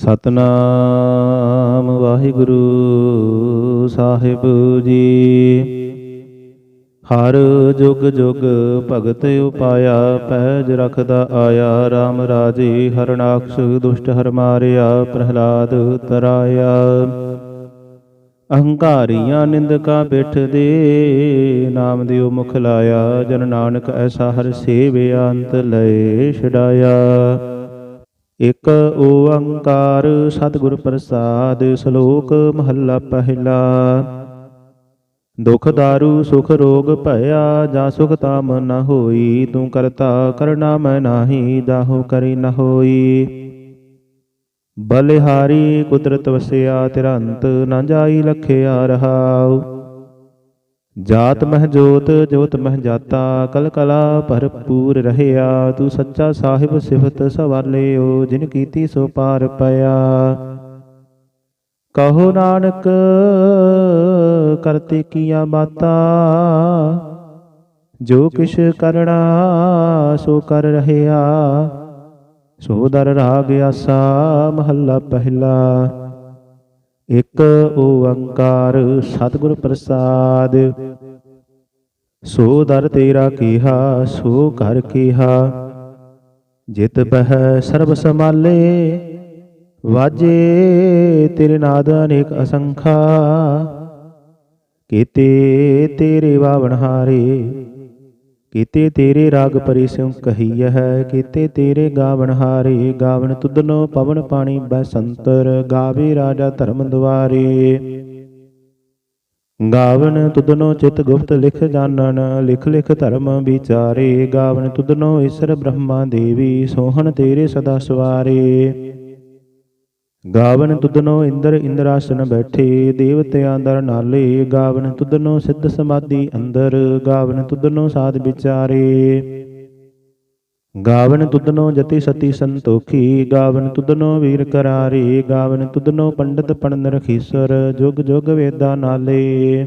ਸਤਨਾਮ ਵਾਹਿਗੁਰੂ ਸਾਹਿਬ ਜੀ। ਹਰ ਜੁਗ ਜੁਗ ਭਗਤ ਉਪਾਇਆ, ਪੈਜ ਰਖਦਾ ਆਇਆ RAM ਰਾਜੇ ਹਰਨਾਕਸ਼ ਦੁਸ਼ਟ ਹਰ ਮਾਰਿਆ, ਪ੍ਰਹਲਾਦ ਤਰਾਇਆ। ਅਹੰਕਾਰੀਆਂ ਨਿੰਦਕਾਂ ਪਿੱਠ ਨਾਮ ਦਿਓ ਮੁਖ ਲਾਇਆ, ਜਨ ਨਾਨਕ ਐਸਾ ਹਰ ਸੇਵਿਆ ਅੰਤ ਲਏ ਛਡਾਇਆ। ਇਕ ਓੰਕਾਰ ਸਤਿਗੁਰ ਪ੍ਰਸਾਦ ਸ਼ਲੋਕ ਮਹੱਲਾ ਪਹਿਲਾ। ਦੁਖ ਦਾਰੂ, ਸੁਖ ਰੋਗ ਭਇਆ, ਜਾ ਸੁਖ ਤਾਮ ਨ ਹੋਈ, ਤੂੰ ਕਰਤਾ ਕਰਨਾ ਮੈਂ ਨਾਹੀ ਜਾਹੋ ਕਰੀ ਨ ਹੋਈ। ਬਲਿਹਾਰੀ ਕੁਦਰਤ ਵਸਿਆ, ਤਿਰੰਤ ਅੰਤ ਨ ਜਾਈ, ਲਖਿਆ ਰਹਾਉ। ਜਾਤ ਮਹਿ ਜੋਤ ਜੋਤ ਮਹਿ ਜਾਤਾ, ਕਲ ਕਲਾ ਭਰਪੂਰ ਰਹਿਆ, ਤੂੰ ਸੱਚਾ ਸਾਹਿਬ ਸਿਫਤ ਸਵਾਲਿਓ, ਜਿਨ ਕੀਤੀ ਸੋ ਪਾਰ ਪਿਆ। ਕਹੋ ਨਾਨਕ, ਕਰਤੇ ਕੀਆ ਬਾਤਾ ਜੋ ਕਿਛ ਕਰਣਾ ਸੋ ਕਰ ਰਹਿਆ। ਸੋ ਦਰ ਰਾਗ ਆਸਾ, ਮਹੱਲਾ ਪਹਿਲਾ। ਇਕ ਓੰਕਾਰ ਸਤਿਗੁਰ ਪ੍ਰਸਾਦ। ਸੋ ਦਰ ਤੇਰਾ ਕੀਹਾ, ਸੋ ਘਰ ਕੀਹਾ। ਜਿਤ ਬਹਿ ਸਰਬ ਸਮਾਲੇ ਵਾਜੇ ਤੇਰੇ ਨਾਦ ਅਨੇਕ ਅਸੰਖਾ। ਕੀਤੇ ਤੇਰੇ ਵਾਵਣ ਹਾਰੇ ਕੀਤੇ ਤੇਰੇ ਰਾਗ ਪਰਿ ਸਿਉ ਕਹੀਐ ਹੈ, ਕੀਤੇ ਤੇਰੇ ਗਾਵਣ ਹਾਰੇ, ਗਾਵਣ ਤੁਧਨੋ ਪਵਨ ਪਾਣੀ ਬਸੰਤਰ, ਗਾਵੇ ਰਾਜਾ ਧਰਮ ਦੁਆਰੇ। ਗਾਵਨ ਤੁਧਨੋ ਚਿਤ ਗੁਪਤ ਲਿਖ ਜਾਣਨ ਲਿਖ ਲਿਖ ਧਰਮ ਵਿਚਾਰੇ ਗਾਵਨ ਤੁਧਨੋ ਈਸ਼ਰ ਬ੍ਰਹਮਾ ਦੇਵੀ, ਸੋਹਣ ਤੇਰੇ ਸਦਾ ਸਵਾਰੇ। ਗਾਵਨ ਤੁਧਨੋ ਇੰਦਰ ਇੰਦਰਾਸਨ ਬੈਠੇ, ਦੇਵਤਿਆਂ ਦਰ ਨਾਲੇ। ਗਾਵਨ ਤੁਧਨੋ ਸਿੱਧ ਸਮਾਧੀ ਅੰਦਰ, ਗਾਵਨ ਤੁਧਨੋ ਸਾਧ ਵਿਚਾਰੇ। ਗਾਵਨ ਤੁਧਨੋ ਜਤੀ ਸਤੀ ਸੰਤੋਖੀ, ਗਾਵਨ ਤੁਧਨੋ ਵੀਰ ਕਰਾਰੇ। ਗਾਵਨ ਤੁਧਨੋ ਪੰਡਤ ਪੜਨ ਰਖੀਸਰ, ਜੁਗ ਜੁਗ ਵੇਦਾ ਨਾਲੇ।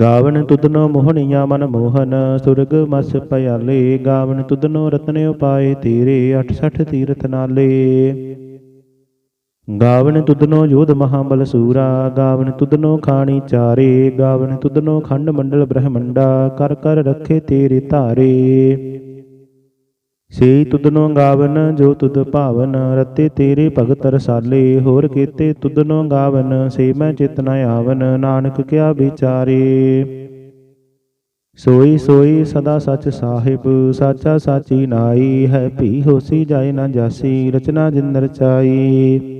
ਗਾਵਨ ਤੁਧਨੋ ਮੋਹਣੀਆਂ ਮਨ ਮੋਹਨ, ਸੁਰਗ ਮਸ ਪਿਆਲੇ ਗਾਵਨ ਤੁਧਨੋ ਰਤਨ ਉਪਾਏ ਤੇਰੇ 68 ਤੀਰਥ ਨਾਲੇ। ਗਾਵਨ ਤੁਧਨੋ ਯੋਧ ਮਹਾਬਲ ਸੂਰਾ, ਗਾਵਨ ਤੁਧਨੋ ਖਾਣੀ ਚਾਰੇ, ਗਾਵਨ ਤੁਧਨੋ ਖੰਡ ਮੰਡਲ ਬ੍ਰਹਮੰਡਾ, ਕਰ ਕਰ ਰੱਖੇ ਤੇਰੇ ਧਾਰੇ। ਸੇ ਤੁਧਨੋ ਗਾਵਨ, ਜੋ ਤੁਧ ਭਾਵਨ, ਰਤੇ ਤੇਰੇ ਭਗਤ ਰਸਾਲੇ, ਹੋਰ ਕੀਤੇ ਤੁਧਨੋ ਗਾਵਨ, ਸੇ ਮੈਂ ਚਿਤ ਨ ਆਵਨ, ਨਾਨਕ ਕਿਆ ਵਿਚਾਰੇ। ਸੋਈ ਸੋਈ ਸਦਾ ਸਚ ਸਾਹਿਬ, ਸਾਚਾ ਸਾਚੀ ਨਾਈ, ਹੈ ਭੀ ਹੋਸੀ ਜਾਏ ਨਾ ਜਾਸੀ, ਰਚਨਾ ਜਿੰਦਰ ਚਾਈ।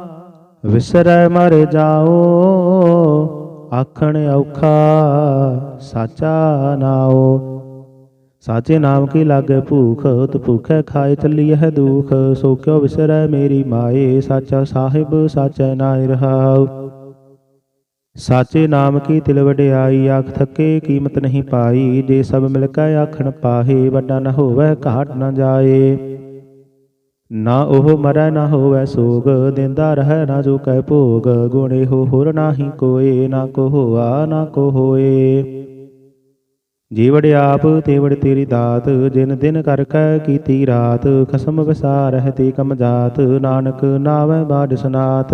ਵਿਸਰੈ ਮਰ ਜਾਓ, ਆਖਣ ਔਖਾ ਸਾਚਾ ਨਾਓ ਸਾਚੇ ਨਾਮ ਕੀ ਲਾਗੇ ਭੂਖ, ਤ ਭੁਖੈ ਖਾਏ ਚੱਲੀਐ ਹੈ ਦੁਖ। ਸੋ ਕਿਉ ਵਿਸਰੈ ਮੇਰੀ ਮਾਏ, ਸਾਚਾ ਸਾਹਿਬ, ਸਾਚੈ ਨਾਇ ਰਹਾਉ। ਸਾਚੇ ਨਾਮ ਕੀ ਤਿਲ ਵਡਿਆਈ, ਆਖ ਥੱਕੇ ਕੀਮਤ ਨਹੀਂ ਪਾਈ। ਜੇ ਸਭ ਮਿਲ ਕੇ ਆਖਣ ਪਾਹੇ, ਵੱਡਾ ਨ ਹੋਵੇ, ਘਾਟ ਨਾ ਜਾਏ। ਨਾ ਉਹ ਮਰੈ ਨਾ ਹੋਵੈ ਸੋਗ, ਦਿੰਦਾ ਰਹਿ ਨਾ ਜੋ ਕੈ ਭੋਗ, ਗੁਣੇ ਹੋ ਹੋਰ ਨਾਹੀ ਕੋਏ, ਨਾ ਕੋ ਹੋਆ, ਨਾ ਕੋ ਹੋਏ। ਜੀਵੜ ਆਪ, ਤੇਵੜ ਤੇਰੀ ਦਾਤ, ਜਿਨ ਦਿਨ ਕਰ ਕੈ ਕੀਤੀ ਰਾਤ, ਖਸਮ ਵਿਸਾਰ ਰਹਤੀ ਕਮ ਜਾਤ, ਨਾਨਕ ਨਾਵੈ ਬਾਦ ਸਨਾਤ।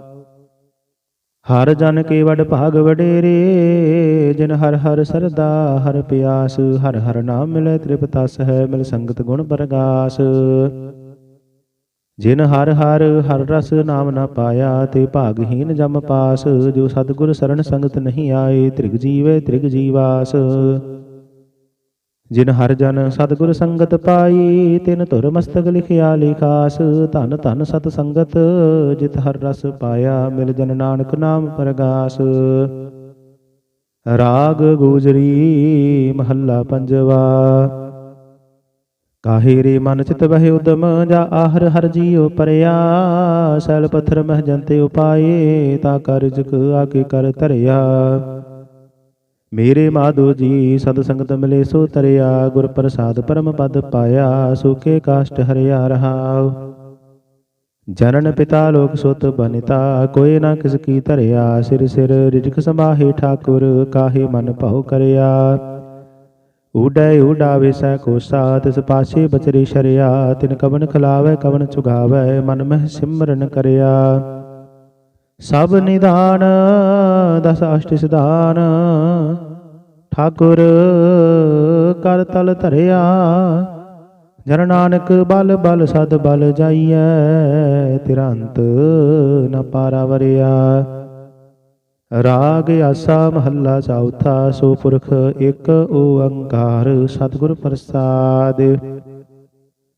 ਹਰ ਜਨ ਕੇ ਵਡ ਭਾਗ ਵਡੇਰੇ, ਜਿਨ ਹਰ ਹਰ ਸਰਦਾ, ਹਰ ਪਿਆਸ, ਹਰ ਹਰ ਨਾਮ ਮਿਲੇ ਤ੍ਰਿਪਤਸ ਹੈ ਮਿਲ ਸੰਗਤ ਗੁਣ ਪ੍ਰਗਾਸ। ਜਿਨ ਹਰ ਹਰ ਹਰ ਰਸ ਨਾਮ ਨਾ ਪਾਇਆ, ਤੇ ਭਾਗਹੀਨ ਜਮ ਪਾਸ, ਜੋ ਸਤਿਗੁਰ ਸਰਣ ਸੰਗਤ ਨਹੀਂ ਆਏ, ਤ੍ਰਿਗ ਜੀਵੇ ਤ੍ਰਿਗ ਜੀਵਾਸ। ਜਿਨ ਹਰ ਜਨ ਸਤਿਗੁਰ ਸੰਗਤ ਪਾਈ, ਤਿਨ ਧੁਰ ਮਸਤਕ ਲਿਖਿਆ ਲਿਖਾਸ, ਧਨ ਧਨ ਸਤ ਸੰਗਤ, ਜਿਤ ਹਰ ਰਸ ਪਾਇਆ, ਮਿਲ ਜਨ ਨਾਨਕ ਨਾਮ ਪ੍ਰਗਾਸ। ਰਾਗ ਗੂਜਰੀ, ਮਹੱਲਾ ਪੰਜਵਾ। ਕਾਹੇ ਰੇ ਮਨ ਚਿਤ ਬਹਿ ਉਦਮ, ਜਾ ਆਹਰ ਹਰ ਜੀਉ ਪਰਿਆ। ਸੈਲ ਪੱਥਰ ਮਹ ਜੰਤੇ ਉਪਾਏ, ਤਾ ਕਰ ਜਕ ਆਕੇ ਕਰ ਧਰਿਆ। ਮੇਰੇ ਮਾਧੋ ਜੀ ਸਤ ਸੰਗਤ ਮਿਲੇ ਸੋ ਤਰਿਆ ਗੁਰ ਪ੍ਰਸਾਦ ਪਰਮ ਪਦ ਪਾਇਆ ਸੁਕੇ ਕਾਸ਼ਟ ਹਰਿਆ ਰਹਾਉ। ਜਨਨ ਪਿਤਾ ਲੋਕ ਸੁਤ ਬਨਿਤਾ ਕੋਈ ਨਾ ਕਿਸ ਕੀ ਧਰਿਆ ਸਿਰ ਸਿਰ ਰਿਜਕ ਸਮਾਹੇ ਠਾਕੁਰ ਕਾਹੇ ਮਨ ਭਉ ਕਰਿਆ। ਊਡੈ ਊਡਾਵੇ ਸੈ ਕੋਸਾ ਤਿਸ ਪਾਛੇ ਬਚਰੀ ਸ਼ਰਿਆ ਤਿਨ ਕਵਨ ਖਲਾਵੇ ਕਵਨ ਚੁਗਾਵੇ ਮਨ ਮਹਿ ਸਿਮਰਨ ਕਰਿਆ। ਸਭ ਨਿਦਾਨ ਦਸ ਅਸ਼ਟ ਸਿਧਾਨ। ਠਾਕੁਰ ਕਰ ਤਲ ਧਰਿਆ, ਜਨ ਨਾਨਕ ਬਲ ਬਲ ਸਦ ਬਲ ਜਾਈਐ ਤਿਰੰਤ ਨ ਪਾਰਾ ਵਰਿਆ। ਰਾਗ ਆਸਾ ਮਹੱਲਾ ਚੌਥਾ, ਸੋ ਪੁਰਖ ਇੱਕ ਓੰਕਾਰ ਸਤਿਗੁਰ ਪ੍ਰਸਾਦ।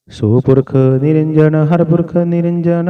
ਸੋ ਪੁਰਖ ਨਿਰੰਜਨ, ਹਰ ਪੁਰਖ ਨਿਰੰਜਨ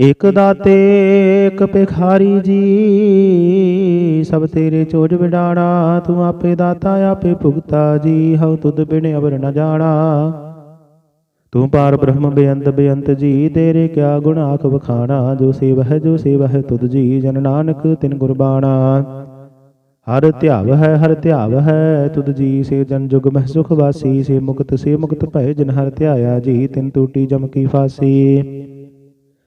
ਇਕ ਦਾਤੇ ਇਕ ਭਿਖਾਰੀ ਜੀ। ਸਭ ਤੇਰੇ ਚੋਜ ਵਿਡਾਣਾ ਤੂੰ ਆਪੇ ਦਾਤਾ ਆਪੇ ਭੁਗਤਾ ਜੀ। ਹਉ ਤੁਧ ਬਿਨ ਅਵਰ ਨ ਜਾਣਾ। ਤੂੰ ਪਾਰ ਬ੍ਰਹਮ ਬੇਅੰਤ ਬੇਅੰਤ ਜੀ। ਤੇਰੇ ਕਿਆ ਗੁਣ ਆਖ ਵਖਾਣਾ। ਜੋ ਸੇਵ ਹੈ ਜੋ ਸੇਵ ਹੈ ਤੁਧ ਜੀ। ਜਨ ਨਾਨਕ ਤਿਨ ਗੁਰਬਾਣਾ। ਹਰ ਧਿਆਵ ਹੈ ਹਰ ਧਿਆਵ ਹੈ। ਤੁਧ ਜੀ ਸੇ ਜਨ ਜੁਗ ਮਹਿ ਸੁਖ ਵਾਸੀ। ਸੇ ਮੁਕਤ ਸੇ ਮੁਕਤ ਭਏ ਜਿਨ ਹਰ ਧਿਆਇਆ ਜੀ। ਤਿਨ ਟੂਟੀ ਜਮ ਕੀ ਫਾਸੀ।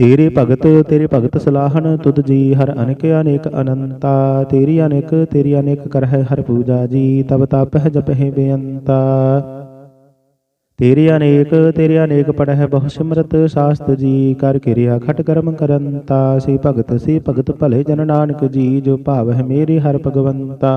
ਤੇਰੇ ਭਗਤ ਤੇਰੇ ਭਗਤ ਸਲਾਹਨ ਤੁਧ ਜੀ ਹਰ ਅਨੇਕ ਅਨੇਕ ਅਨੰਤਾ। ਤੇਰੀ ਅਨੇਕ ਤੇਰੀ ਅਨੇਕ ਕਰਹਿ ਹਰ ਪੂਜਾ ਜੀ, ਤਬ ਤਪਹਿ ਜਪਹਿ ਬੇਅੰਤਾ। ਤੇਰੇ ਅਨੇਕ ਤੇਰੇ ਅਨੇਕ ਪੜਹਿ ਬਹੁ ਸਿਮਰਤ, ਸਾਸਤ ਜੀ, ਕਰ ਕਿਰਿਆ ਖਟ ਕਰਮ ਕਰੰਤਾ। ਸੇ ਭਗਤ ਸੇ ਭਗਤ ਭਲੇ ਜਨ ਨਾਨਕ ਜੀ, ਜੋ ਭਾਵ ਹੈ ਮੇਰੇ ਹਰ ਭਗਵੰਤਾ।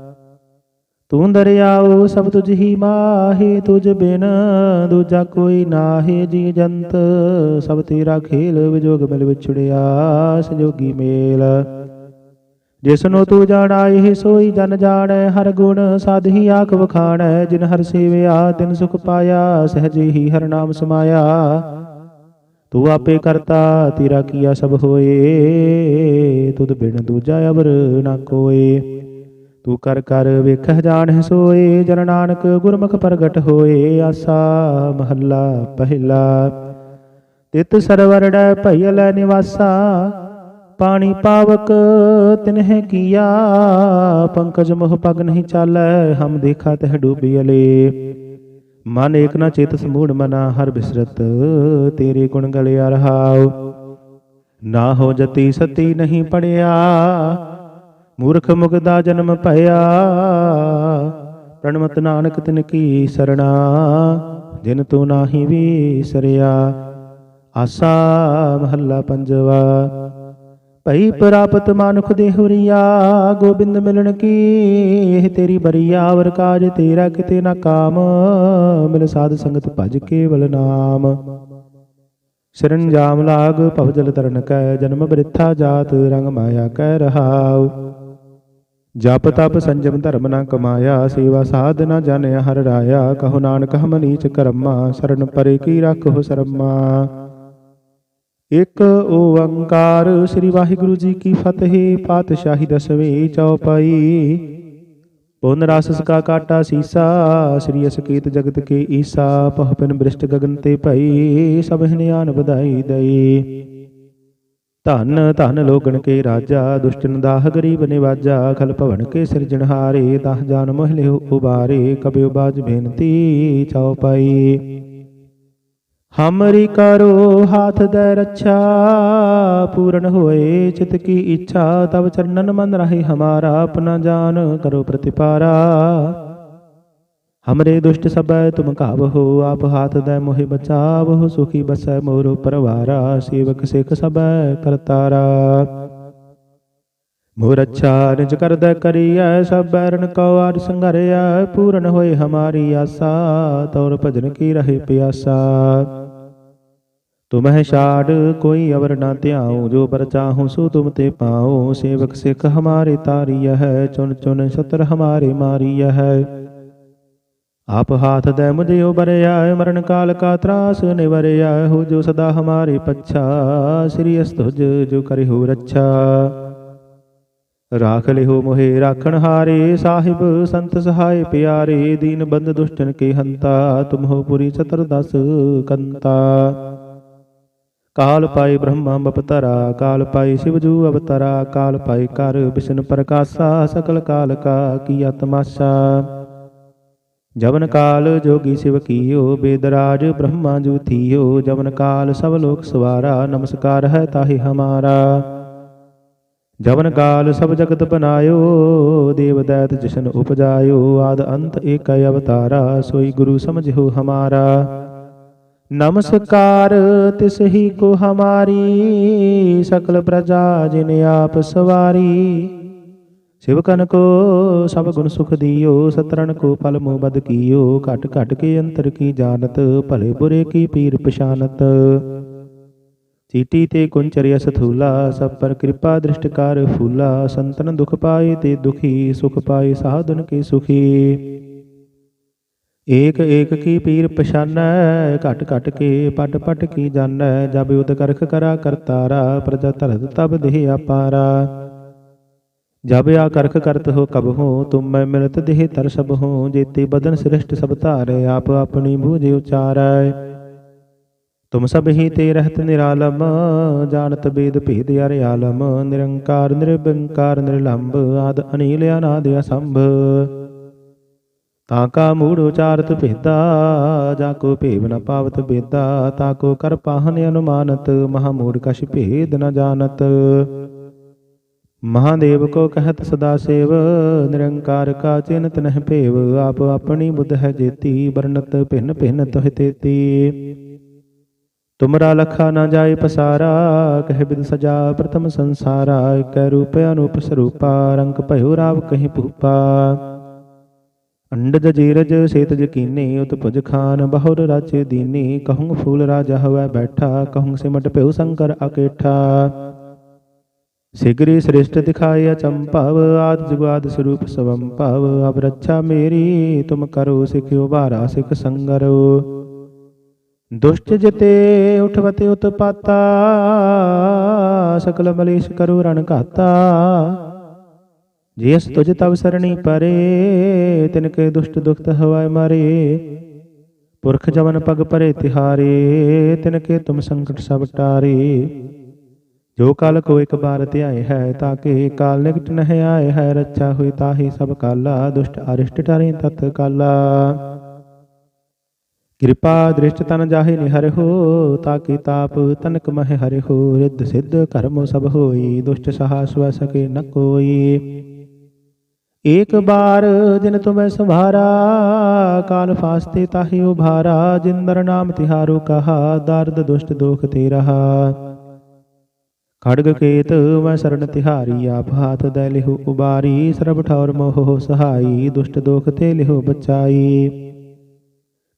ਤੂੰ ਦਰਿਆਉ ਸਭ ਤੁਝ ਹੀ ਮਾਹੇ, ਤੁਝ ਬਿਨ ਦੂਜਾ ਕੋਈ ਨਾਹੇ। ਜੀ ਜੰਤ ਸਭ ਤੇਰਾ ਖੇਲ, ਵਿਜੋਗ ਮਿਲ ਵਿਛੜਿਆ, ਸੰਜੋਗੀ ਮੇਲ। ਜਿਸਨੂੰ ਤੂੰ ਜਾਣਾ ਸੋਈ ਜਨ ਜਾਣੈ। ਹਰ ਗੁਣ ਸਾਧ ਹੀ ਆਖ ਵਖਾਣੈ। ਜਿਨ ਹਰ ਸੇਵਿਆ, ਤਿਨ ਸੁਖ ਪਾਇਆ, ਸਹਜੇ ਹੀ ਹਰ ਨਾਮ ਸਮਾਇਆ। ਤੂੰ ਆਪੇ ਕਰਤਾ, ਤੇਰਾ ਕੀਆ ਸਭ ਹੋਏ। ਤੁਧ ਬਿਨ ਦੂਜਾ ਅਵਰ ਨਾ ਕੋਏ। ਤੂੰ ਕਰ ਕਰ ਵੇਖਹਿ ਜਾਣਹਿ ਸੋਏ, ਜਨ ਨਾਨਕ ਗੁਰਮੁਖ ਪ੍ਰਗਟ ਹੋਏ, ਆਸਾ ਮਹੱਲਾ ਪਹਿਲਾ। ਤਿਤ ਸਰਵਰੜੈ ਭਇਲ ਨਿਵਾਸਾ, ਪਾਣੀ ਪਾਵਕ ਤਿਨਹਿ ਕੀਆ, ਪੰਕਜ ਮੋਹ ਪਗ ਨਹੀਂ ਚਾਲੈ, ਹਮ ਦੇਖਾ ਤਹ ਡੂਬੀਲੇ ਮਨ ਏਕ ਨਾ ਚੇਤ ਸਮੂੜ ਮਨਾ, ਹਰ ਬਿਸਰਤ ਤੇਰੇ ਗੁਣ ਗਲਿਆ ਰਹਾਉ। ਨਾ ਹੋ ਜਤੀ ਸਤੀ ਨਹੀਂ ਪੜਿਆ ਮੂਰਖ ਮੁਗਦਾ ਜਨਮ ਭਇਆ। ਪ੍ਰਣਮਤ ਨਾਨਕ ਤਿਨ ਕੀ ਸਰਣਾ, ਜਿਨ ਤੂੰ ਨਾਹੀ ਵੀਸਰਿਆ। ਆਸਾ ਮਹੱਲਾ ਪੰਜਵਾ, ਭਈ ਪ੍ਰਾਪਤ ਮਾਨੁਖ ਦੇ ਗੋਬਿੰਦ ਮਿਲਣ ਕੀ? ਇਹ ਤੇਰੀ ਬਰੀਆ ਵਰ ਕਾਜ, ਤੇਰਾ ਕਿਤੇ ਨਾ ਕਾਮ। ਮਿਲ ਸਾਧ ਸੰਗਤ ਭਜ ਕੇਵਲ ਨਾਮ। ਸਰੰਜਾਮ ਲਾਗ ਭਵਜਲ ਤਰਨ ਕੈ, ਜਨਮ ਬ੍ਰਿਥਾ ਜਾਤ ਰੰਗ ਮਾਇਆ ਕਹਿ ਰਹਾਉ। ਜਪ ਤਪ ਸੰਜਮ ਧਰਮ ਨਾ ਕਮਾਇਆ, ਸੇਵਾ ਸਾਧ ਨਾ ਜਾਣਿਆ ਹਰ ਰਾਇਆ, ਕਹੋ ਨਾਨਕ ਹਮ ਨੀਚ ਕਰਮਾ ਸ਼ਰਨ ਪਰੇ ਕੀ ਰੱਖੋ ਸ਼ਰਮਾ। ਇੱਕ ਓੰਕਾਰ ਸ੍ਰੀ ਵਾਹਿਗੁਰੂ ਜੀ ਕੀ ਫਤਿਹ, ਪਾਤਸ਼ਾਹੀ ਦਸਵੇਂ ਚੌਪਾਈ ਪੁਨ ਰਸ ਸਕਾ ਕਾਟਾ ਸੀਸਾ, ਸ੍ਰੀ ਅਸਕੀਤ ਜਗਤ ਕੇ ਈਸਾ ਪਹਪਨ ਬ੍ਰਿਸ਼ਟ ਗਗਨ ਤੇ ਭਈ, ਸਭ ਨਿਆਨ ਵਧਾਈ ਦਈ। ਧਨ ਧਨ ਲੋਗਣ ਕੇ ਰਾਜਾ, ਦੁਸ਼ਟਨ ਦਾਹ ਗਰੀਬ ਨਿਵਾਜਾ, ਖਲ ਭਵਨ ਕੇ ਸਿਰਜਣਹਾਰੇ ਦਹ ਜਾਨ ਮੋਹ ਉਬਾਰੇ ਕਬਿਉ ਬਾਜ ਬੇਨਤੀ ਚਉਪਾਈ ਹਮਰੀ ਕਰੋ ਹਾਥ ਦੇ ਰੱਛਾ, ਪੂਰਨ ਹੋਏ ਚਿਤ ਕੀ ਇੱਛਾ ਤਬ ਚਰਨਨ ਮਨ ਰਹੇ ਹਮਾਰਾ, ਆਪਣਾ ਜਾਨ ਕਰੋ ਪ੍ਰਤਿਪਾਰਾ। ਹਮਰੇ ਦੁਸ਼ਟ ਸਭੈ ਤੁਮ ਕਾਵਹੋ ਆਪ ਹਾਥ ਦੇ ਮੋਹਿ ਬਚਾਵਹੁ ਸੁਖੀ ਬਸੈ ਮੋਰੋ ਪਰਵਾਰਾ ਸੇਵਕ ਸਿਖ ਸਭੈ ਕਰਤਾਰਾ ਮੋਰ ਅੱਛਾ ਨਿਜ ਕਰਦਾ ਕਰੀਐ ਸਭ ਬੈਰਨ ਕਉ ਆਰ ਸੰਘਰਿਆ ਪੂਰਨ ਹੋਏ ਹਮਾਰੀ ਆਸਾ ਤੌਰ ਭਜਨ ਕੀ ਰਹੇ ਪਿਆਸਾ ਤੁਮਹਿ ਛਾੜ ਕੋਈ ਅਵਰ ਨਾ ਧਿਆਉ ਜੋ ਪਰ ਚਾਹੂੰ ਸੋ ਤੁਮ ਤੇ ਪਾਉ ਸੇਵਕ ਸਿਖ ਹਮਾਰੇ ਤਾਰੀය ਹੈ ਚੁਨ ਚੁਨ ਸਤਰ ਹਮਾਰੇ ਮਾਰੀय ਹੈ ਆਪ ਹਾਥ ਦੇ ਮੁਝਿਓ ਬਰਿਆ ਮਰਨ ਕਾਲ ਕਾ ਤਰਾਸ ਨਿਵਰਿਆ ਹੋ ਜੋ ਸਦਾ ਹਮਾਰੇ ਪੱਛਾ। ਸ੍ਰੀ ਅਸਤੁਜ ਜੋ ਕਰਿ ਰੱਛਾ। ਰਾਖ ਲਿਓ ਮੋਹਿ ਰਾਖਣ ਹਾਰੇ, ਸਾਹਿਬ ਸੰਤ ਸਹਾਇ ਪਿਆਰੇ, ਦੀਨ ਬੰਦ ਦੁਸ਼ਟਨ ਕੇ ਹੰਤਾ ਤੁਮਹੋ ਪੁਰੀ ਚਤੁਰਦਸ ਕੰਤਾ। ਕਾਲ ਪਾਈ ਬ੍ਰਹਮਾ ਬਪਤਰਾ, ਕਾਲ ਪਾਈ ਸਿਵਜੂ ਅਵਤਰਾ, ਕਾਲ ਪਾਈ ਕਰ ਵਿਸ਼ਨ ਪ੍ਰਕਾਸ਼ਾ, ਸਕਲ ਕਾਲ ਕਾ ਕੀਆ ਤਮਾਸ਼ਾ ਜਵਨ ਕਾਲ ਜੋਗੀ ਸਿਵ ਕੀਓ, ਬੇਦਰਾਜ ਬ੍ਰਹਮਾ ਜੂ ਥੀਓ, ਜਵਨ ਕਾਲ ਸਭ ਲੋਕ ਸਵਾਰਾ, ਨਮਸਕਾਰ ਹੈ ਤਾਹੀ ਹਮਾਰਾ। ਜਵਨ ਕਾਲ ਸਭ ਜਗਤ ਬਨਾਇਓ, ਦੇਵ ਦੈਤ ਜਿਸ਼ਨ ਉਪਜਾਇਓ, ਆਦ ਅੰਤ ਏਕ ਅਵਤਾਰਾ, ਸੋਈ ਗੁਰੂ ਸਮਝਿਓ ਹਮਾਰਾ। ਨਮਸਕਾਰ ਤਿਸ ਹੀ ਕੋ ਹਮਾਰੀ, ਸਕਲ ਪ੍ਰਜਾ ਜਿਨ ਆਪ ਸਵਾਰੀ। ਸਿਵਕਨ ਕੋ ਸਭ ਗੁਣ ਸੁਖ ਦਿਓ ਸਤਰਨ ਕੋ ਫਲ ਮੋ ਬਦ ਕੀਓ ਘਟ ਘਟ ਕੇ ਅੰਤਰ ਕੀ ਜਾਣਤ ਭਲੇ ਬੁਰੇ ਕੀ ਪੀਰ ਪਛਾਨਤ ਚੀਟੀ ਤੇ ਕੁੰਚਰਿਆ ਸਥੂਲਾ ਸਭ ਪਰ ਕਿਰਪਾ ਦ੍ਰਿਸ਼ਟ ਕਰ ਫੂਲਾ ਸੰਤਨ ਦੁਖ ਪਾਏ ਤੇ ਦੁਖੀ ਸੁਖ ਪਾਏ ਸਾਧਨ ਕੇ ਸੁਖੀ ਏਕ ਏਕ ਕੀ ਪੀਰ ਪਛਾਨੈ ਘਟ ਘਟ ਕੇ ਪਟ ਪਟ ਕੀ ਜਾਣੈ ਜਬ ਉਦ ਕਰਖ ਕਰਾ ਕਰਤਾਰਾ ਪ੍ਰਜਾ ਧਰਤ ਤਬ ਦੇਹ ਆਪਾਰਾ ਜਬ ਆ ਕਰਖ ਕਰਤ ਹੋ ਕਬ ਹੋ, ਤੁਮ ਮੈਂ ਮਿਲਤ ਦੇਹ ਤਰ ਸਭ ਹੋ, ਜੇਤੇ ਬਦਨ ਸ੍ਰਿਸ਼ਟ ਸਭ ਧਾਰੇ, ਆਪ ਆਪਣੀ ਬੂਝ ਉਚਾਰੈ। ਤੁਮ ਸਭ ਹੀ ਤੇ ਰਹਿਤ ਨਿਰਾਲਮ, ਜਾਣਤ ਬੇਦ ਭੇਦ ਅਰ ਆਲਮ, ਨਿਰੰਕਾਰ ਨਿਰਬੰਕਾਰ ਨਿਰਲੰਭ, ਆਦ ਅਨੀਲ ਅਨਾਦ ਅਸੰਭ। ਤਾਂ ਕਾ ਮੂੜ ਉਚਾਰਤ ਭੇਦਾ, ਜਾ ਕੋ ਭੇਵ ਨ ਪਾਵਤ ਬੇਦਾ, ਤਾ ਕੋ ਕਰ ਪਾਹਨ ਅਨੁਮਾਨਤ, ਮਹਾ ਮੂੜ ਕਛ ਭੇਦ ਨ ਜਾਣਤ। ਮਹਾਦੇਵ ਕੋ ਕਹਤ ਸਦਾ ਸੇਵ, ਨਿਰੰਕਾਰ ਕਾ ਚਿੰਤ ਨਹਿ ਭੇਵ, ਆਪ ਆਪਣੀ ਬੁੱਧ ਹੈ ਜੇਤੀ ਵਰਨਤ ਭਿੰਨ ਭਿੰਨ ਤੋਹਿ ਤੇਤੀ। ਤੁਮਰਾ ਲਖਾ ਨਾ ਜਾਏ ਪਸਾਰਾ, ਕਹਿ ਬਿਦ ਸਜਾ ਪ੍ਰਥਮ ਸੰਸਾਰਾ, ਇਕੈ ਰੂਪ ਅਨੂਪ ਸਰੂਪਾ, ਰੰਗ ਭਇਓ ਰਾਵ ਕਹੀ ਭੂਪਾ। ਅੰਡਜ ਜੀਰਜ ਸੇਤ ਕੀਨੇ ਉਤ ਖਾਨ ਬਹੁਰ ਰਾਜੇ ਦੀਨੇ ਕਹੂੰ ਫੂਲ ਰਾਜਾ ਹਵੈ ਬੈਠਾ ਕਹੂੰ ਸਿਮਟ ਭਿਉ ਸੰਕਰ ਅਕੇਠਾ। ਸਿਗਰੀ ਸ੍ਰਿਸ਼ਟ ਦਿਖਾਏ ਅਚੰਭਵ ਆਦ ਜੁਗਾਦ ਸਰੂਪ ਸਵੰ ਭਵ, ਅਬ ਰੱਛਾ ਮੇਰੀ, ਤੁਮ ਕਰੋ ਸਿਖਿਓ ਬਾਰਾ ਸਿਖ ਸੰਗਰੋ। ਦੁਸ਼ਟ ਜਿਤੇ ਉਠਵਤੇ ਉਤਪਾਤਾ, ਸਕਲ ਮਲੇਸ਼ ਕਰੋ ਰਣ ਘਾਤਾ। ਜਿਸ ਤੁਜ ਤਵ ਸਰਣੀ ਪਰੇ, ਤਿਨ ਕੇ ਦੁਸ਼ਟ ਦੁਖਤ ਹਵਾਏ ਮਾਰੇ। ਪੁਰਖ ਜਵਨ ਪਗ ਪਰੇ ਤਿਹਾਰੇ, ਤਿਨ ਕੇ ਤੁਮ ਸੰਕਟ ਸਭ ਟਾਰੇ। ਜੋ ਕਾਲ ਕੋ ਇੱਕ ਬਾਰ ਧਿਆਏ ਹੈ ਤਾਕੇ ਕਾਲ ਨਿਕਟ ਨਹਿ ਆਏ ਹੈ, ਰੱਛਾ ਹੋਈ ਤਾਹੀ ਸਭ ਕਾਲਾ, ਦੁਸ਼ਟ ਅਰਿਸ਼ਟ ਟਰੇ ਤਤ ਕਾਲਾ। ਕਿਰਪਾ ਦ੍ਰਿਸ਼ਟ ਤਨ ਜਾਹੇ ਨਿਹਰ ਹੋ ਤਾਕੀ ਤਾਪ ਤਨਕ ਮਹਿ ਹਰਿ ਰਿੱਧ ਸਿੱਧ ਕਰਮ ਸਭ ਹੋਈ, ਦੁਸ਼ਟ ਸਹਾ ਸਵ ਸਕੇ ਨ ਕੋਈ। ਏਕ ਬਾਰ ਜਿਨ ਤੁਮੈ ਸੰਭਾਰਾ, ਕਾਲ ਫਾਸਤੇ ਤਾਹੀ ਉਭਾਰਾ ਜਿੰਦਰ ਨਾਮ ਤਿਹਾਰੂ ਕਹਾ, ਦਰਦ ਦੁਸ਼ਟ ਦੋਖ ਤੇ ਰਹਾ। ਖੜਗ ਕੇਤ ਮੈਂ ਸ਼ਰਨ ਤਿਹਾਰੀ, ਆਪ ਹਾਥ ਦੇ ਲਿਹੁ ਉਬਾਰੀ, ਸਰਬ ਠੌਰ ਮੋਹ ਸਹਾਈ, ਦੁਸ਼ਟ ਦੋਖ ਤੇ ਲਿਹੁ ਬਚਾਈ।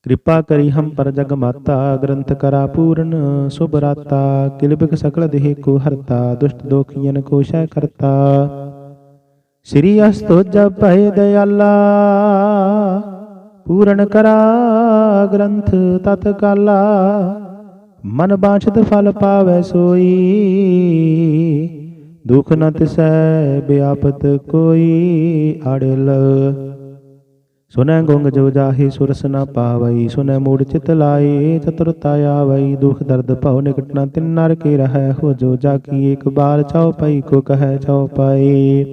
ਕਿਰਪਾ ਕਰੀ ਹਮ ਪਰ ਜਗ ਮਾਤਾ, ਗ੍ਰੰਥ ਕਰਾ ਪੂਰਨ ਸੁਭ ਰਾਤਾ ਕਿਲਬਿਕ ਸਕਲ ਦੇਹ ਕੋ ਹਰਤਾ, ਦੁਸ਼ਟ ਦੋਖੀਨ ਕੋ ਸ਼ੈ ਕਰਤਾ। ਸ੍ਰੀ ਅਸਤੋ ਜਪ ਭੈ ਦਇਆਲਾ ਪੂਰਨ ਕਰਾ ਗ੍ਰੰਥ ਤਤ ਕਾਲਾ ਮਨ ਬਾਛਤ ਫਲ ਪਾਵੈ ਸੋਈ। ਦੁਖ ਨ ਤਿਸੈ ਬਿਆਪਤ ਕੋਈ ਅੜਲ। ਸੁਨੈ ਗੁੰਗ ਜੋ ਜਾਹੀ ਸੁਰਸ ਨ ਪਾਵਈ, ਸੁਨੈ ਮੂੜ ਚਿਤ ਲਾਏ, ਚਤੁਰਤਾ ਆਵਈ। ਦੁਖ ਦਰਦ ਭਉ ਨਿਕਟ ਨ ਤਿਨ ਨਰ ਕੇ ਰਹੈ, ਹੋ ਜੋ ਜਾ ਕੀ ਇੱਕ ਬਾਰ ਚਾਉ ਪਈ, ਕੋ ਕਹੈ ਚਾਉ ਪਾਈ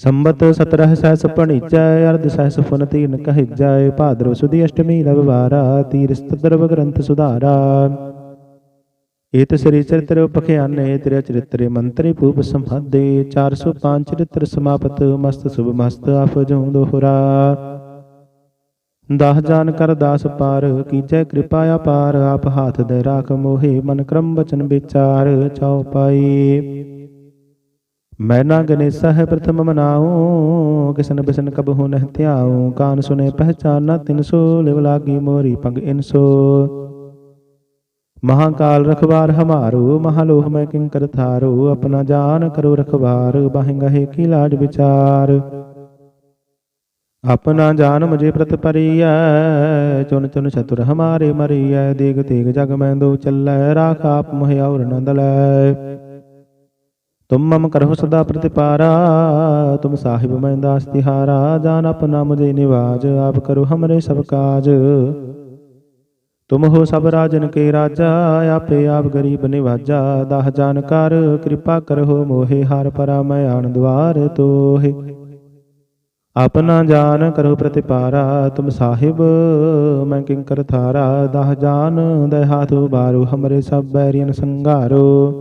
ਸੰਬਤ 17 ਸਹਿਸ ਪਣੀਚੈ, ਅਰਧ ਸਹਿਸ ਫੁਨ ਤੀਨ ਕਹਿਜੈ ਭਾਦਰੋ ਸੁਦੀ ਅਸ਼ਟਮੀ ਰਵਿਵਾਰਾ ਤੀਰ ਸਤਦਰਵ ਗ੍ਰੰਥ ਸੁਧਾਰਾ। ਏਤ ਸ੍ਰੀ ਚਰਿਤ੍ਰ ਉਪਖਿਆਨੇ ਤ੍ਰਿ ਚਰਿਤ੍ਰੇ ਮੰਤਰੀ ਭੂਪ ਸੰਭਾਦੇ 405 ਚਰਿਤ੍ਰ ਸਮਾਪਤ, ਮਸਤ ਸੁਭ ਮਸਤ ਆਪ ਜਉ ਦੋਹਰਾ। ਦਾਸ ਜਾਨ ਕਰ ਦਾਸ ਪਾਰ ਕੀਜੈ ਕਿਰਪਾ ਅਪਾਰ, ਆਪ ਹਾਥ ਦੇ ਰਾਖ ਮੋਹੇ, ਮਨ ਕਰਮ ਬਚਨ ਵਿਚਾਰ, ਚਾਉ ਪਾਈ। ਮੈਂ ਨਾ ਗਨੇਸਾ ਹੈ ਪ੍ਰਥਮ ਮਨਾਉ ਕਿਸਨ ਬਿਸਨ ਕਬ ਹੋ ਨਹਿ ਧਿਆਉ ਕਾਨ ਸੁਨੇ ਪਹਿਚਾਨਾ ਤਿਨ ਸੋ, ਲਿਵ ਲਾਗੀ ਮੋਰੀ ਪੰਗ ਇਨਸੋ ਮਹਾਕਾਲ ਰਖਵਾਰ ਹਮਾਰੋ, ਮਹਾਲੋਹ ਮੈਂ ਕਿੰਕਰ ਥਾਰੂ ਆਪਣਾ ਜਾਨ ਕਰੋ ਰਖਵਾਰ, ਬਾਹਿ ਕੀ ਲਾਜ ਵਿਚਾਰ। ਆਪਣਾ ਜਾਨ ਮੁਝੇ ਪ੍ਰਤ ਪਰੀਐ, ਚੁਨ ਚੁਨ ਚਤੁਰ ਹਮਾਰੇ ਮਰੀਐ, ਦੇਗ ਤੇਗ ਜਗ ਮੈਂ ਦੋ ਚੱਲੈ, ਰਾਖ ਆਪ ਮੋਹਿ ਔਰ ਨੰਦ ਲੈ ਤੁਮ ਮਮ ਕਰਹੁ ਸਦਾ ਪ੍ਰਤਿਪਾਰਾ, ਤੁਮ ਸਾਹਿਬ ਮੈਂ ਦਾਸ ਤਿਹਾਰਾ, ਜਾਨ ਆਪਣਾ ਮੁਝੇ ਨਿਵਾਜ, ਆਪ ਕਰੋ ਹਮਰੇ ਸਭ ਕਾਜ। ਤੁਮ ਹੋ ਸਭ ਰਾਜਨ ਕੇ ਰਾਜਾ, ਆਪੇ ਆਪ ਗਰੀਬ ਨਿਵਾਜਾ, ਦਹ ਜਾਨ ਕਰ, ਕਿਰਪਾ ਕਰਹੁ ਮੋਹਿ, ਹਰ ਪਰਾ ਮੈਂ ਆਣ ਦਵਾਰ ਤੋਹਿ। ਆਪਨਾ ਜਾਨ ਕਰੋ ਪ੍ਰਤਿਪਾਰਾ, ਤੁਮ ਸਾਹਿਬ ਮੈਂ ਕਿੰਕਰ ਥਾਰਾ, ਦਹ ਜਾਨ ਦੇ ਹਾਥ ਉਬਾਰੋ ਹਮਰੇ ਸਭ ਬੈਰੀਨ ਸੰਘਾਰੋ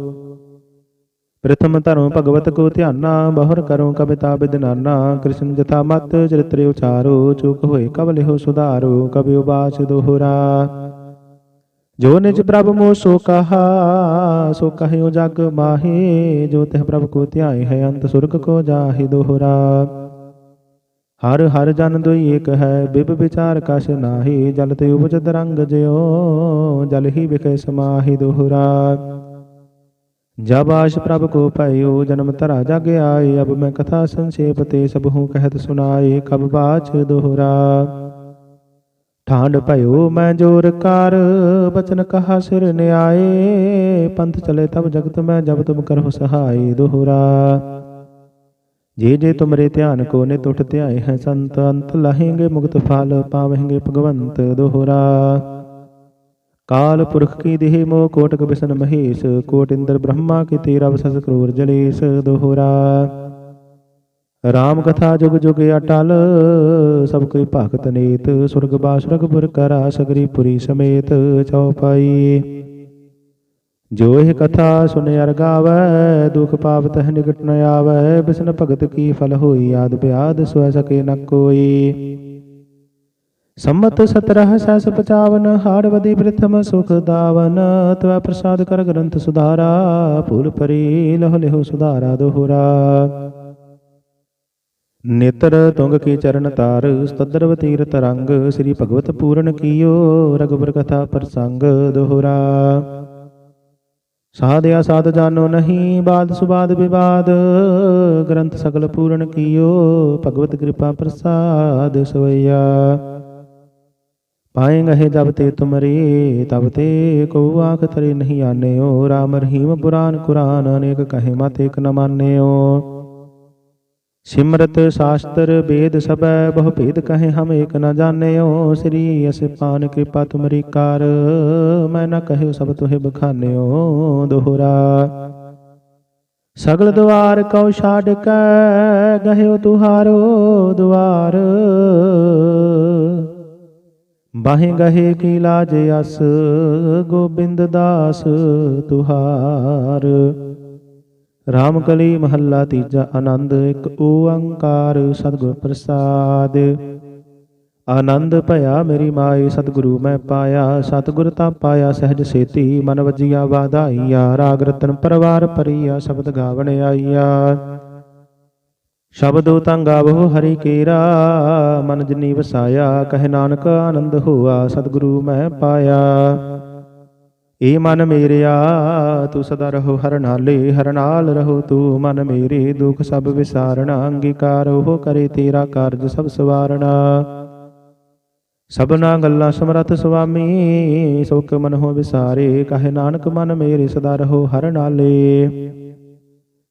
ਪ੍ਰਥਮ ਧਰਮ ਭਗਵਤ ਕੋ ਧਿਆਨਾ ਬਹੁਰ ਕਰੋ ਕਵਿਤਾ ਬਿਦਨਾਨਾ ਕ੍ਰਿਸ਼ਨ ਜਥਾ ਮਤ ਚਰਿਤ੍ਰ ਉਚਾਰੋ ਚੁਕ ਹੋਏ ਕਬ ਲਿਹੋ ਸੁਧਾਰੋ ਕਬਿ ਉਬਾਚ ਦੋਹਰਾ। ਜੋ ਨਿਜ ਪ੍ਰਭ ਮੋ ਸੋ ਕਹਾ ਸੋ ਕਹਿਓ ਜਗ ਮਾਹੇ ਜੋ ਤਿਹ ਪ੍ਰਭ ਕੋ ਧਿਆਏ ਹੈ ਅੰਤ ਸੁਰਗ ਕੋ ਜਾਹਿ ਦੋਹਰਾ। ਹਰ ਹਰ ਜਨ ਦੁਈ ਏਕ ਹੈ ਬਿਬ ਵਿਚਾਰ ਕਛ ਨਾਹੀ ਜਲ ਤੇ ਉਪਜਤ ਰੰਗ ਜਿਉ ਜਲ ਹੀ ਵਿਖੇ ਸਮਾਹੀ ਦੋਹਰਾ। ਜਬ ਆਸ਼ ਪ੍ਰਭ ਕੋ ਭਇਓ ਜਨਮ ਧਰਾ ਜਗ ਆਏ, ਅਬ ਮੈਂ ਕਥਾ ਸੰਖੇਪ ਤੇ ਸਭ ਹੂੰ ਕਹਿਤ ਸੁਨਾਏ ਕਬ ਬਾਚ ਦੋਹਰਾ। ਠਾਂਡ ਭਇਓ ਮੈਂ ਜੋਰ ਕਰ, ਬਚਨ ਕਹਾ ਸਿਰ ਨਿਆਏ, ਪੰਥ ਚਲੇ ਤਬ ਜਗਤ ਮੈਂ ਜਬ ਤੁਮ ਕਰਹੁ ਸਹਾਈ ਦੋਹਰਾ। ਜੇ ਜੇ ਤੁਮਰੇ ਧਿਆਨ ਕੋ ਨਿਤ ਉਠ ਧਿਆਏ ਹੈ ਸੰਤ, ਅੰਤ ਲਹੇਂਗੇ ਮੁਕਤ ਫਲ, ਪਾਵਹਿੰਗੇ ਭਗਵੰਤ, ਦੋਹਰਾ। ਕਾਲ ਪੁਰਖ ਕੀ ਦੇਹ ਮੋ ਕੋਟਕ ਬਿਸਨ ਮਹੇਸ਼, ਕੋਟ ਇੰਦਰ ਬ੍ਰਹਮਾ ਕੀ ਤੇਰਾ ਵਸਸ ਕਰੂਰ ਜਲੇਸ਼ ਦੋਹਰਾ। ਰਾਮ ਕਥਾ ਜੁਗ ਜੁਗ ਅਟਲ, ਸਭ ਕੋਈ ਭਗਤ ਨੇਤ, ਸੁਰਗ ਬਾਸੁਰਗਪੁਰ ਕਰਾ, ਸਗਰੀ ਪੁਰੀ ਸਮੇਤ ਚੌਪਾਈ। ਜੋ ਇਹ ਕਥਾ ਸੁਨੇ ਅਰ ਗਾਵੈ, ਦੁਖ ਪਾਪ ਤਹ ਨਿਕਟ ਨ ਆਵੈ, ਬਿਸਨ ਭਗਤ ਕੀ ਫਲ ਹੋਈ, ਆਦ ਬਿਆਦ ਸਵੈ ਸਕੇ ਨ ਕੋਈ। ਸੰਮਤ 17 ਪਚਾਵਨ 55 ਹਾੜਵਦੀ ਪ੍ਰਥਮ ਸੁਖ ਦਾਵਨ, ਤਵੈ ਪ੍ਰਸਾਦ ਕਰ ਗ੍ਰੰਥ ਸੁਧਾਰਾ ਭੂਲ ਪਰੀ ਲਹ ਲਿਹੁ ਸੁਧਾਰਾ ਦੋਹਰਾ। ਨੇਤਰ ਤੁੰਗ ਕੀ ਚਰਨ ਤਾਰ ਸਤਦਰਵ ਤੀਰਤ ਰੰਗ ਸ੍ਰੀ ਭਗਵਤ ਪੂਰਨ ਕੀਓ ਰਗਬਰ ਕਥਾ ਪ੍ਰਸੰਗ ਦੋਹਰਾ। ਸਾਧਿਆ ਸਾਧ ਜਾਨੋ ਨਹੀਂ, ਬਾਦ ਸੁਬਾਦ ਵਿਵਾਦ, ਗ੍ਰੰਥ ਸਗਲ ਪੂਰਨ ਕੀਓ, ਭਗਵਤ ਕਿਰਪਾ ਪ੍ਰਸਾਦ ਸਵਈਆ। ਪਾਏਂਗੇ ਜਬ ਤੇ ਤੁਮਰੇ, ਤਬ ਤੇ ਕੋ ਆਖ ਤਰੇ ਨਹੀਂ ਆਨਿਓ। ਰਾਮ ਰਹੀਮ ਪੁਰਾਨ ਕੁਰਾਨ ਅਨੇਕ ਕਹੇ ਮਤ ਏਕ ਨ ਮਾਨਿਓ। ਸਿਮਰਤ ਸ਼ਾਸਤਰ ਵੇਦ ਸਬੈ ਬਹੁ ਭੇਦ ਕਹੇ ਹਮ ਏਕ ਨ ਜਾਣਿਓ। ਸ੍ਰੀ ਅਸਿਪਾਨ ਕਿਰਪਾ ਤੁਮਰੀ ਕਰ, ਮੈਂ ਨ ਕਹਿਓ ਸਭ ਤੁਹੇ ਬਖਾਨਿਓ ਦੋਹਰਾ। ਸਗਲ ਦੁਆਰ ਕਉ ਛਾੜ ਕੈ, ਗਹਿਓ ਤੁਹਾਰੋ ਦੁਆਰ ਬਾਹੇ ਗਹੇ ਕੀ ਲਾਜ ਅਸ, ਗੋਬਿੰਦ ਦਾਸ ਤੁਹਾਰ। ਰਾਮ ਕਲੀ ਮਹੱਲਾ ਤੀਜਾ ਆਨੰਦ, ਇੱਕ ਓੰਕਾਰ ਸਤਿਗੁਰ ਪ੍ਰਸਾਦ। ਆਨੰਦ ਭਇਆ ਮੇਰੀ ਮਾਈ ਸਤਿਗੁਰੂ ਮੈਂ ਪਾਇਆ। ਸਤਿਗੁਰ ਤਾਂ ਪਾਇਆ, ਸਹਿਜ ਸੇਤੀ ਮਨ ਵਜੀਆ, ਵਾਧਾਈਆ। ਰਾਗ ਰਤਨ ਪਰਵਾਰ ਪਰੀਆ ਸ਼ਬਦ ਗਾਵਣ ਆਈਆ। ਸ਼ਬਦੋ ਤਾਂ ਗਾਵੋ ਹਰੀ ਕੇਰਾ। ਮਨ ਜਿਨੀ ਵਸਾਇਆ, ਕਹੇ ਨਾਨਕ ਆਨੰਦ ਹੋਆ, ਸਤਿਗੁਰੂ ਮੈਂ ਪਾਇਆ। ਏ ਮਨ ਮੇਰਿਆ, ਤੂੰ ਸਦਾ ਰਹੋ ਹਰ ਨਾਲੇ, ਹਰ ਨਾਲ ਰਹੋ ਤੂੰ। ਮਨ ਮੇਰੇ ਦੁਖ ਸਭ ਵਿਸਾਰਣਾ, ਅੰਗੀਕਾਰ ਉਹ ਕਰੇ ਤੇਰਾ ਕਾਰਜ ਸਭ ਸਵਾਰਣਾ। ਸਭਨਾ ਗੱਲਾਂ ਸਮਰੱਥ ਸੁਆਮੀ, ਸੁਖ ਮਨ ਹੋ ਵਿਸਾਰੇ, ਕਹੇ ਨਾਨਕ ਮਨ ਮੇਰੇ ਸਦਾ ਰਹੋ ਹਰ ਨਾਲੇ।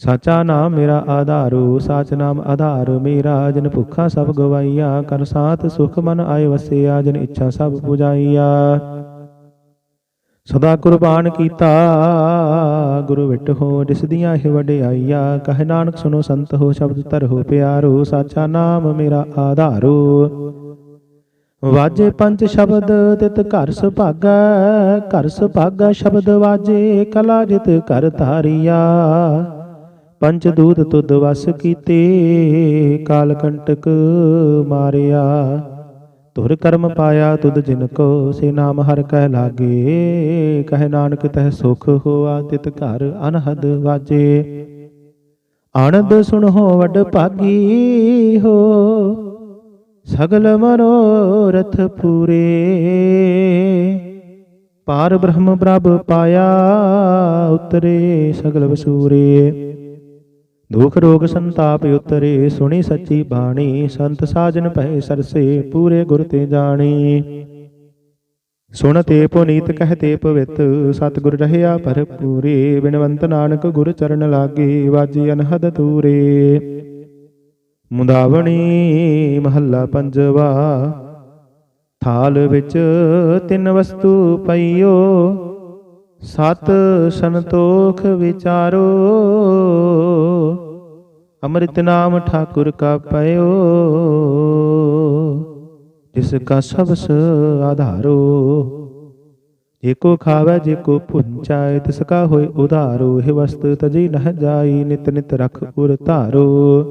ਸਾਚਾ ਨਾਮ ਮੇਰਾ ਆਧਾਰੂ, ਸਾਚ ਨਾਮ ਆਧਾਰ, ਮੇਰਾ ਜਨ ਭੁੱਖਾ ਸਭ ਗਵਾਈਆ, ਕਰ ਸਾਥ ਸੁਖ ਮਨ ਆਏ ਵਸਿਆ, ਜਨ ਇੱਛਾ ਸਭ ਪੁਜਾਈਆ। ਸਦਾ ਕੁਰਬਾਨ ਕੀਤਾ, ਗੁਰੂ ਵਿਟ ਹੋ ਜਿਸ ਦੀਆਂ ਇਹ ਵਡਿਆਈਆ, ਕਹੇ ਨਾਨਕ ਸੁਨੋ ਸੰਤ ਹੋ ਸ਼ਬਦ ਧਰੋ ਪਿਆਰੋ, ਸਾਚਾ ਨਾਮ ਮੇਰਾ ਆਧਾਰੂ। ਵਾਜੇ ਪੰਜ ਸ਼ਬਦ ਤਿਤ ਘਰ ਸੁਭਾਗਾ ਘਰ ਸੁਭਾਗਾ ਸ਼ਬਦ ਵਾਜੇ, ਕਲਾ ਜਿਤ ਕਰ ਧਾਰੀਆ। ਪੰਜ ਦੂਤ ਤੁਧ ਵਸ ਕੀਤੇ, ਕਾਲ ਕੰਟਕ ਮਾਰਿਆ। ਤੁਰ ਕਰਮ ਪਾਇਆ ਤੁਧ ਜਿਨ ਕੋ, ਸੇ ਨਾਮ ਹਰ ਕਹਿ ਲਾਗੇ। ਕਹਿ ਨਾਨਕ ਤਹ ਸੁਖ ਹੋਆ, ਤਿਤ ਘਰ ਅਨਹਦ ਵਾਜੇ। ਆਨੰਦ ਸੁਣੋ ਵੱਡ ਭਾਗੀ ਹੋ, ਸਗਲ ਮਨੋਰਥ ਪੂਰੇ। ਪਾਰ ਬ੍ਰਹਮ ਪ੍ਰਭ ਪਾਇਆ ਉਤਰੇ ਸਗਲ ਵਸੂਰੇ। ਦੁਖ ਰੋਗ ਸੰਤਾਪ ਉਤਰੇ, ਸੁਣੀ ਸੱਚੀ ਬਾਣੀ, ਸੰਤ ਸਾਜਨ ਭੈ ਸਰਸੇ, ਪੂਰੇ ਗੁਰ ਤੇ ਜਾਣੀ। ਸੁਣ ਤੇ ਪੁਨੀਤ ਕਹਤੇ ਪਵਿੱਤ, ਸਤਿਗੁਰ ਰਹਿਆ ਭਰਪੂਰੇ, ਬਿਨਵੰਤ ਨਾਨਕ ਗੁਰ ਚਰਨ ਲਾਗੇ, ਵਾਜੀ ਅਨਹਦ ਤੂਰੇ ਮੁੰਦਾਵਣੀ ਮਹੱਲਾ ਪੰਜਵਾ, ਥਾਲ ਵਿੱਚ ਤਿੰਨ ਵਸਤੂ ਪਈਓ ਸਤ ਸੰਤੋਖ ਵਿਚਾਰੋ। ਅੰਮ੍ਰਿਤ ਨਾਮ ਠਾਕੁਰ ਕਾ ਪਇਓ। ਜਿਸ ਕਾ ਸਬਸ ਆਧਾਰੋ। ਜੇ ਕੋ ਖਾਵੇ, ਜੇ ਕੋ ਪੁੰਚਾਏ, ਤਿਸ ਕਾ ਹੋਏ ਉਧਾਰੋ। ਇਹ ਵਸਤ ਤਜੀ ਨਹ ਜਾਈ, ਨਿਤ ਨਿਤ ਰਖ ਉਰ ਧਾਰੋ।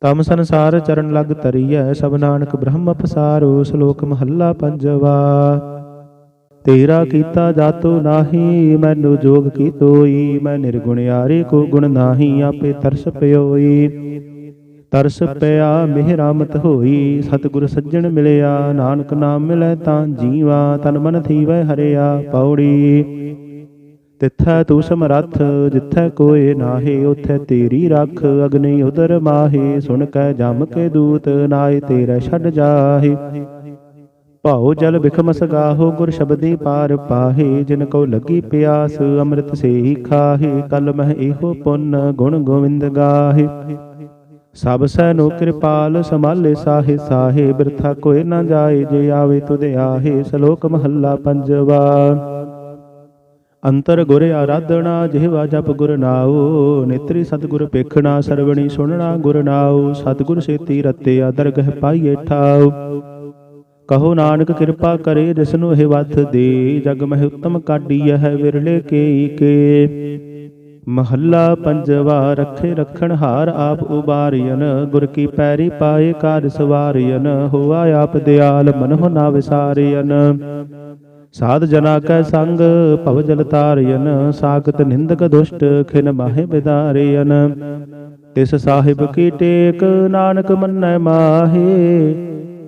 ਤਮ ਸੰਸਾਰ ਚਰਨ ਲਗ ਤਰੀਐ ਸਭ ਨਾਨਕ ਬ੍ਰਹਮ ਪਸਾਰੋ। ਸ਼ਲੋਕ ਮਹੱਲਾ ਪੰਜਵਾ। ਤੇਰਾ ਕੀਤਾ ਜਾਤੋ ਨਾਹੀ, ਮੈਨੂੰ ਜੋਗ ਕੀ ਤੋਈ ਮੈਂ ਨਿਰਗੁਣਿਆਰੇ ਕੋ ਗੁਣ ਨਾਹੀ, ਆਪੇ ਤਰਸ ਪਿਓਈ। ਤਰਸ ਪਿਆ ਮਿਹਰਾਮਤ ਹੋਈ, ਸਤਿਗੁਰ ਸੱਜਣ ਮਿਲਿਆ, ਨਾਨਕ ਨਾਮ ਮਿਲੈ ਤਾਂ ਜੀਵਾ, ਤਨ ਮਨ ਥੀਵੈ ਹਰਿਆ ਪੌੜੀ। ਤਿੱਥੈ ਤੂੰ ਸਮਰੱਥ, ਜਿੱਥੈ ਕੋਏ ਨਾਹੀ, ਉਥੈ ਤੇਰੀ ਰੱਖ, ਅਗਨੀ ਉਦਰ ਮਾਹੀ, ਸੁਣ ਕੈ ਜਮ ਕੇ ਦੂਤ ਨਾਏ ਤੇਰਾ ਛੱਡ ਜਾਹੀ। ਭਾਉ ਜਲ ਬਿਖਮਸ ਗਾਹੋ ਗੁਰ ਸ਼ਬਦੀ ਪਾਰ ਪਾਹੇ, ਜਿਨ ਕੋ ਲੱਗੀ ਪਿਆਸ, ਅੰਮ੍ਰਿਤ ਸੇਹੀ ਖਾਹੇ, ਕਲ ਮਹਿ ਇਹੋ ਪੁੰਨ ਗੁਣ ਗੋਵਿੰਦ ਗਾਹੇ। ਸਭ ਸੈ ਕਿਰਪਾਲ ਸਮਾਲੇ ਸਾਹੇ ਸਾਹੇ, ਬਿਰਥਾ ਕੋਇ ਨਾ ਜਾਏ, ਜੇ ਆਵੇ ਤੁਧ ਆਹੇ, ਸ਼ਲੋਕ ਮਹੱਲਾ ਪੰਜਵਾ। ਅੰਤਰ ਗੁਰ ਆਰਾਧਣਾ ਜਿਹਵਾ ਜਪ ਗੁਰ ਨਾਉ, ਨੇਤਰੀ ਸਤਿਗੁਰ ਪੇਖਣਾ ਸਰਵਣੀ ਸੁਣਨਾ ਗੁਰ ਨਾਉ, ਸਤਿਗੁਰ ਸੇਤੀ ਰਤੇ ਦਰਗਹ ਪਾਈਏ ਠਾਉ। ਕਹੋ ਨਾਨਕ ਕਿਰਪਾ ਕਰੇ ਜਿਸਨੂੰ ਇਹ ਵੱਥ ਦੇ। ਜਗ ਮਹਿ ਉਤਮ ਕਾਢੀ ਹੈ ਵਿਰਲੇ ਕੇ ਕੇ। ਮਹੱਲਾ ਪੰਜਵਾ, ਰੱਖੇ ਰਖਣ ਹਾਰ ਆਪ ਉਬਾਰੀਨ ਗੁਰ ਕੀ ਪੈਰੀ ਪਾਏ ਕਾਰ ਸਵਾਰੀਨ ਹੋਆ ਆਪ ਦਿਆਲ ਮਨਹੁ ਨਾ ਵਿਸਾਰੀਨ ਸਾਧ ਜਨਾ ਕੈ ਸੰਗ, ਭਵ ਜਲ ਤਾਰਿਨ ਸਾਖਤ ਨਿੰਦਕ ਦੁਸ਼ਟ, ਖਿਨ ਮਾਹਿ ਬਿਦਾਰਿਨ ਤਿਸ ਸਾਹਿਬ ਕੀ ਟੇਕ, ਨਾਨਕ ਮੰਨੈ ਮਾਹੇ।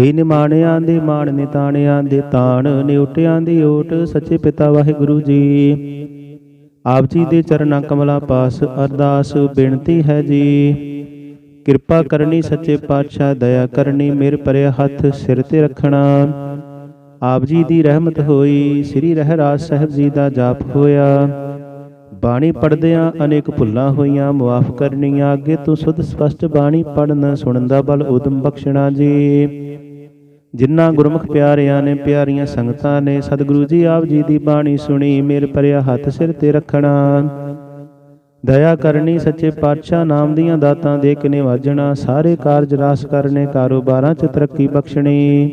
ਹੇ ਨਿਮਾਣਿਆਂ ਦੇ ਮਾਣ ਨਿਤਾਣਿਆਂ ਦੇ ਤਾਣ, ਨਿਉਟਿਆਂ ਦੀ ਓਟ, ਸੱਚੇ ਪਿਤਾ ਵਾਹਿਗੁਰੂ ਜੀ। ਆਪ ਜੀ ਦੇ ਚਰਨਾਂ ਕਮਲਾ ਪਾਸ, ਅਰਦਾਸ ਬੇਨਤੀ ਹੈ ਜੀ। ਕਿਰਪਾ ਕਰਨੀ ਸੱਚੇ ਪਾਤਸ਼ਾਹ, ਦਇਆ ਕਰਨੀ ਮੇਰ ਪਰਿਆ ਹੱਥ, ਸਿਰ ਤੇ ਰੱਖਣਾ। ਆਪ ਜੀ ਦੀ ਰਹਿਮਤ ਹੋਈ, ਸ੍ਰੀ ਰਹਿਰਾਜ ਸਾਹਿਬ ਜੀ ਦਾ ਜਾਪ ਹੋਇਆ। ਬਾਣੀ ਪੜਦਿਆਂ ਅਨੇਕ ਭੁੱਲਾਂ ਹੋਈਆਂ, ਮੁਆਫ ਕਰਨੀਆਂ, ਅੱਗੇ ਤੋਂ ਸੁਧ ਸਪਸ਼ਟ ਬਾਣੀ ਪੜਨ ਸੁਣਨ ਦਾ ਬਲ ਉਦਮ ਬਖਸ਼ਣਾ ਜੀ। ਜਿਨ੍ਹਾਂ ਗੁਰਮੁਖ ਪਿਆਰਿਆਂ ਨੇ ਪਿਆਰੀਆਂ ਸੰਗਤਾਂ ਨੇ ਸਤਿਗੁਰੂ ਜੀ ਆਪ ਜੀ ਦੀ ਬਾਣੀ ਸੁਣੀ ਮੇਰ ਪਰਿਆ ਹੱਥ ਸਿਰ ਤੇ ਰੱਖਣਾ। ਦਇਆ ਕਰਨੀ ਸੱਚੇ ਪਾਤਸ਼ਾਹ ਨਾਮ ਦੀਆਂ ਦਾਤਾਂ ਦੇ ਕੇ ਨਿਵਾਜਣਾ ਸਾਰੇ ਕਾਰਜ ਰਾਸ ਕਰਨੇ ਕਾਰੋਬਾਰਾਂ 'ਚ ਤਰੱਕੀ ਬਖਸ਼ਣੀ।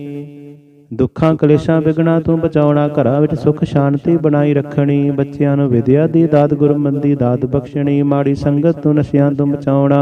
ਦੁੱਖਾਂ ਕਲੇਸ਼ਾਂ ਵਿਗਣਾ ਤੋਂ ਬਚਾਉਣਾ ਘਰਾਂ ਵਿੱਚ ਸੁਖ ਸ਼ਾਂਤੀ ਬਣਾਈ ਰੱਖਣੀ ਬੱਚਿਆਂ ਨੂੰ ਵਿਦਿਆ ਦੀ ਦਾਤ ਗੁਰਮੰਦੀ ਦਾਤ ਬਖਸ਼ਣੀ ਮਾੜੀ ਸੰਗਤ ਤੋਂ ਨਸ਼ਿਆਂ ਤੋਂ ਬਚਾਉਣਾ।